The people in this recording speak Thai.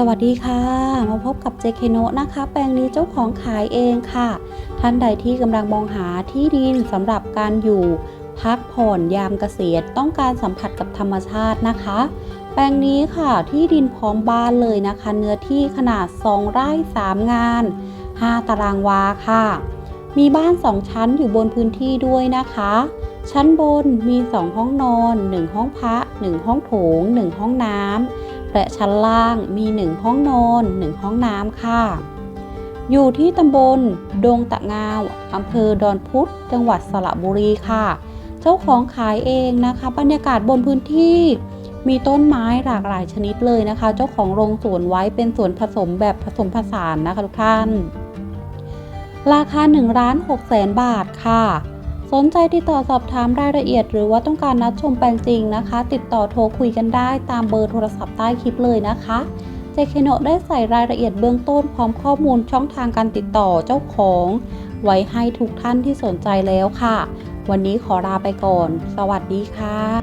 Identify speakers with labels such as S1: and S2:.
S1: สวัสดีค่ะ มาพบกับเจเคโนะนะคะ แปลงนี้เจ้าของขายเองค่ะ ท่านใดที่กำลังมองหาที่ดินสำหรับการอยู่ พักผ่อนยามเกษียณต้องการสัมผัสกับธรรมชาตินะคะ แปลงนี้ค่ะที่ดินพร้อมบ้านเลยนะคะ เนื้อที่ขนาด 2 ไร่ 3 งาน 5 ตารางวาค่ะ มีบ้าน 2 ชั้นอยู่บนพื้นที่ด้วยนะคะ ชั้นบนมี 2 ห้องนอน 1 ห้องพระ 1 ห้องโถง 1 ห้องน้ำ และชั้นล่างมี 1 ห้องนอน 1 ห้องน้ำค่ะ อยู่ที่ตำบลดงตะงาวอำเภอดอนพุธจังหวัดสระบุรีค่ะ เจ้าของขายเองนะคะ บรรยากาศบนพื้นที่มีต้นไม้หลากหลายชนิดเลยนะคะ เจ้าของโรงสวนไว้เป็นสวนผสมแบบผสมผสานนะคะทุกท่าน ราคา1ล้าน6แสนบาทค่ะ สนใจติดต่อสอบถามรายละเอียด หรือว่าต้องการนัดชมแปลงจริงนะคะ ติดต่อโทรคุยกันได้ตามเบอร์โทรศัพท์ใต้คลิปเลยนะคะเจเคโนได้ใส่รายละเอียดเบื้องต้นพร้อมข้อมูลช่องทางการติดต่อเจ้าของ ไว้ให้ทุกท่านที่สนใจแล้วค่ะ วันนี้ขอลาไปก่อน สวัสดีค่ะ